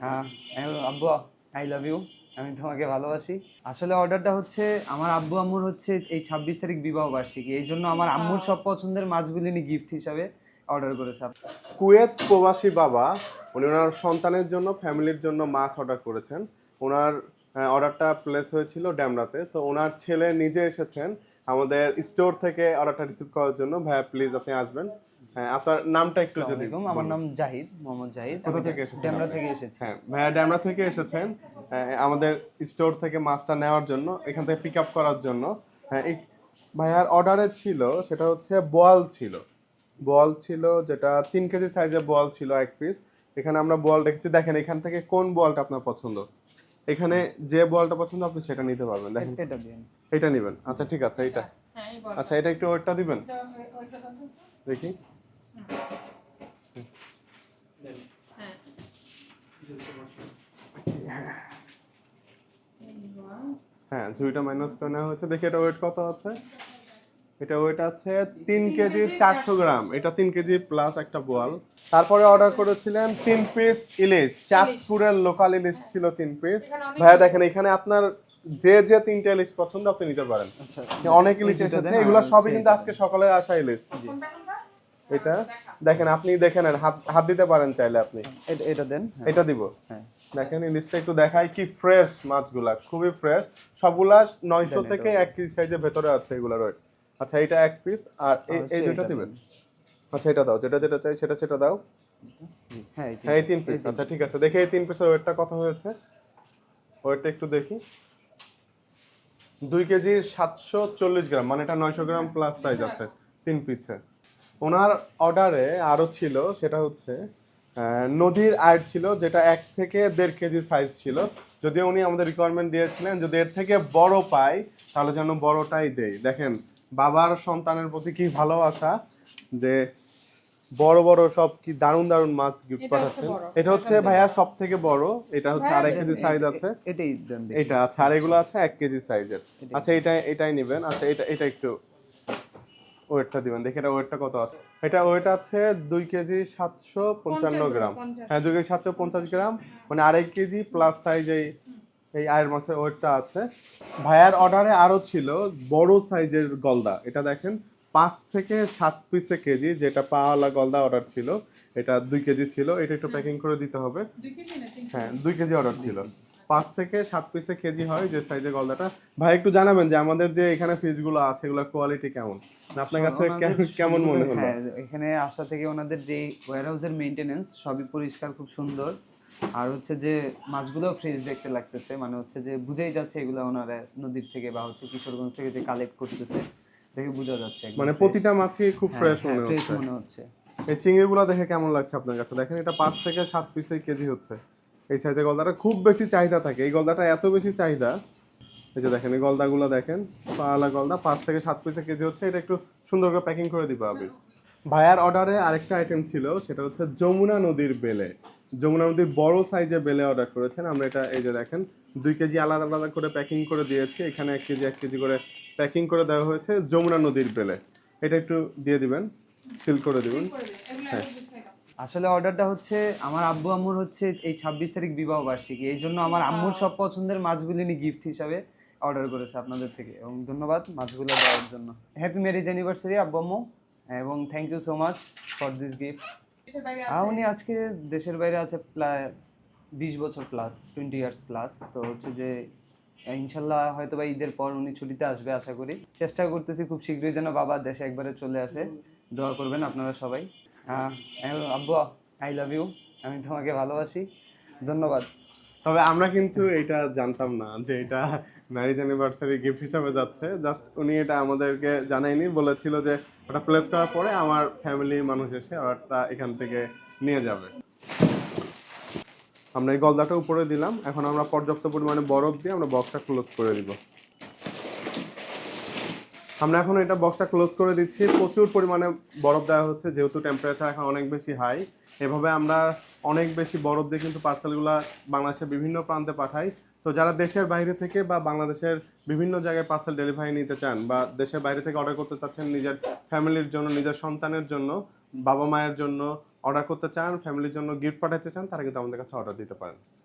আমি- আব্বু I love you আমি তোমাকে ভালোবাসি। আসলে অর্ডারটা হচ্ছে আমার আব্বু আম্মুর হচ্ছে এই ছাব্বিশ তারিখ বিবাহ বার্ষিকী। এই জন্য আমার আম্মুর সব পছন্দের মাছগুলি নিয়ে গিফট হিসাবে অর্ডার করেছে। কুয়েত প্রবাসী বাবা উনি ওনার সন্তানের জন্য ফ্যামিলির জন্য মাছ অর্ডার করেছেন। ওনার অর্ডারটা প্লেস হয়েছিল ড্যামরাতে। তো ওনার ছেলে নিজে এসেছেন আমাদের স্টোর থেকে অর্ডারটা রিসিভ করার জন্য। ভাইয়া প্লিজ আপনি আসবেন। হ্যাঁ আপনার নামটা একটু যদি আমার নাম জাহিদ মোহাম্মদ জাহিদ। কোথা থেকে এসেছেন ডেমরা থেকে এসেছি। হ্যাঁ ভাইয়া ড্যামরা থেকে এসেছেন। আমাদের স্টোর থেকে মাছটা নেওয়ার জন্য এখান থেকে পিক আপ করার জন্য। হ্যাঁ এই ভাইয়ার অর্ডারে ছিল সেটা হচ্ছে বোয়াল ছিল। বল ছিল যেটা তিন কেজি সাইজের বল ছিল এক পিস এখানে আমরা বল রেখেছি দেখেন এখান থেকে কোন বলটা আপনার পছন্দ? এখানে যে বলটা পছন্দ আপনি সেটা নিতে পারবেন। দেখেন। এটা এটা নেবেন। আচ্ছা ঠিক আছে এটা হ্যাঁ এই বল আচ্ছা এটা একটু ওয়েটটা দিবেন। দেখি। হ্যাঁ হ্যাঁ ঝুড়িটা মাইনাস করে নেওয়া হয়েছে। দেখি এটা ওয়েট কত আছে? এটা ওয়েট আছে তিন কেজি চারশো গ্রাম। এটা তিন কেজি প্লাস একটা বোয়াল। তারপরে অর্ডার করেছিলেন তিন পিস ইলিশ। চাঁদপুরের লোকাল ইলিশ ছিল তিন পিস ভাইয়া দেখেন এখানে আপনার যে যে তিনটা ইলিশ পছন্দ আপনি নিতে পারেন। আচ্ছা অনেক ইলিশ এসেছে। এগুলো সবই কিন্তু আজকে সকালে আসা ইলিশ। এটা? দেখেন আপনি দেখেন আর হাত হাত দিতে পারেন চাইলে আপনি। এটা দেন হ্যাঁ, এটা দিব। হ্যাঁ। দেখেন ইলিশটা একটু দেখাই কি ফ্রেশ মাছগুলা খুবই ফ্রেশ সবগুলা নয়শো থেকে এক কেজি সাইজের ভেতরে আছে এগুলার ওয়েট আচ্ছা এটা এক পিস আর এই হচ্ছে এই দুটো দিবেন? আচ্ছা এটা দাও যেটা যেটা চাই সেটা সেটা দাও। হ্যাঁ হ্যাঁ এই তিন পিস আচ্ছা ঠিক আছে দেখে এই তিন পিসের ওয়েটটা কত হয়েছে। ওয়েটটা একটু দেখি। দুই কেজি সাতশো চল্লিশ গ্রাম মানে এটা নয়শো গ্রাম প্লাস সাইজ আছে তিন পিসে ওনার অর্ডারে আরও ছিল সেটা হচ্ছে আহ, নদীর আয় ছিল যেটা এক থেকে দেড় কেজি সাইজ ছিল। যদিও উনি আমাদের রিকোয়ারমেন্ট দিয়েছিলেন যদি এর থেকে বড় পাই তাহলে যেন বড়টাই দেই। দেখেন বাবার সন্তানের প্রতি কি ভালোবাসা যে বড় বড় সব কি দারুণ দারুণ মাছ গিফট পাঠাচ্ছেন। এটা হচ্ছে ভাইয়া সব থেকে বড় এটা হচ্ছে আড়াই কেজি সাইজ আছে। এটাই এটা আচ্ছা আর এগুলো আছে এক কেজি সাইজের আচ্ছা এটা এটাই নেবেন। আচ্ছা এটা এটা একটু ওয়েটটা দিবেন। দেখি এটা ওয়েটটা কত আছে। এটা ওয়েট আছে দুই কেজি সাতশো পঞ্চান্ন গ্রাম। হ্যাঁ দুই কেজি সাতশো পঞ্চাশ গ্রাম। মানে আড়াই কেজি প্লাস সাইজ এই এই আয়ের মাছের ওয়েটটা আছে। ভাইয়ার অর্ডারে আরও ছিল বড় সাইজের গলদা। এটা দেখেন পাঁচ থেকে সাত পিসে কেজি যেটা পাওয়ালা গলদা অর্ডার ছিল। এটা দুই কেজি ছিল। এটা একটু প্যাকিং করে দিতে হবে। হ্যাঁ দুই কেজি অর্ডার ছিল। পাঁচ থেকে সাত পিসে কেজি হয় যে সাইজের গলদাটা। ভাই একটু জানাবেন যে আমাদের যে এখানে ফিশগুলো আছে এগুলো কোয়ালিটি কেমন? আপনার কাছে কেমন মনে হলো? হ্যাঁ এখানে আসা থেকে ওনাদের যে ওয়ারহাউসের মেইনটেনেন্স সবই পরিষ্কার খুব সুন্দর। আর হচ্ছে যে মাছগুলো ফ্রেশ দেখতে লাগতেছে মানে হচ্ছে যে বুঝেই যাচ্ছে এগুলো ওনারা নদীর থেকে বা হচ্ছে কিশোরগঞ্জ থেকে যে কালেক্ট করতেছে দেখে বোঝা যাচ্ছে মানে প্রতিটা মাছই খুব হ্যাঁ, ফ্রেশ হ্যাঁ, মনে fresh হচ্ছে। মনে হচ্ছে। এই চিংড়িগুলো দেখে কেমন লাগছে আপনার কাছে? দেখেন এটা পাঁচ থেকে সাত পিসে কেজি হচ্ছে। এই সাইজের গলদাটা খুব বেশি চাহিদা থাকে। এই গলদাটা এত বেশি চাহিদা এই যে দেখেন এই গলদাগুলো দেখেন পালা গলদা পাঁচ থেকে সাত পিসে কেজি হচ্ছে এটা একটু সুন্দর করে প্যাকিং করে দিবে আমি। ভাইয়ার অর্ডারে আরেকটা আইটেম ছিল সেটা হচ্ছে যমুনা নদীর বেলে। যমুনা নদীর বড় সাইজের বেলে অর্ডার করেছেন। আমরা এটা এই যে দেখেন দুই কেজি আলাদা আলাদা করে প্যাকিং করে দিয়েছি। এখানে এক কেজি এক কেজি করে প্যাকিং করে দেওয়া হয়েছে যমুনা নদীর বেলে। এটা একটু দিয়ে দিবেন সিল করে দিবেন। হ্যাঁ। আসলে অর্ডারটা হচ্ছে আমার আব্বু আম্মুর হচ্ছে এই ছাব্বিশ তারিখ বিবাহ বার্ষিকী। এই জন্য আমার আম্মুর সব পছন্দের মাছগুলি নিয়ে গিফট হিসাবে অর্ডার করেছে আপনাদের থেকে। এবং ধন্যবাদ মাছগুলো দেওয়ার জন্য। হ্যাপি ম্যারেজ অ্যানিভার্সারি আব্বু আম্মু। এবং thank you so much for this gift আছে? উনি আজকে দেশের বাইরে আছে প্রায় বিশ বছর প্লাস টোয়েন্টি ইয়ার্স প্লাস তো হচ্ছে যে ইনশাল্লাহ হয়তো বা ঈদের পর উনি ছুটিতে আসবে আশা করি। চেষ্টা করতেছি খুব শীঘ্রই যেন বাবা দেশে একবারে চলে আসে। দোয়া করবেন আপনারা সবাই। আব্বু আই লাভ ইউ আমি তোমাকে ভালোবাসি, ধন্যবাদ। তবে আমরা কিন্তু এটা জানতাম না যে এটা ম্যারেজ অ্যানিভার্সারি গিফট হিসাবে যাচ্ছে। জাস্ট উনি এটা আমাদেরকে জানায়নি, বলেছিল যে ওটা প্লেস করার পরে আমার ফ্যামিলির মানুষ এসে ওটা এখান থেকে নিয়ে যাবে। আমরা এই গলদাটা উপরে দিলাম, এখন আমরা পর্যাপ্ত পরিমাণে বরফ দিয়ে আমরা বক্সটা ক্লোজ করে দিব। আমরা এখন এটা বক্সটা ক্লোজ করে দিচ্ছি। প্রচুর পরিমাণে বরফ দেওয়া হচ্ছে, যেহেতু টেম্পারেচার এখন অনেক বেশি হাই এভাবে আমরা অনেক বেশি বরফ দিয়ে কিন্তু পার্সেলগুলো বাংলাদেশের বিভিন্ন প্রান্তে পাঠাই। তো যারা দেশের বাইরে থেকে বা বাংলাদেশের বিভিন্ন জায়গায় পার্সেল ডেলিভারি নিতে চান বা দেশের বাইরে থেকে অর্ডার করতে চাচ্ছেন নিজের ফ্যামিলির জন্য, নিজের সন্তানের জন্য, বাবা মায়ের জন্য অর্ডার করতে চান ফ্যামিলির জন্য গিফট পাঠাতে চান, তারা কিন্তু আমাদের কাছে অর্ডার দিতে পারেন।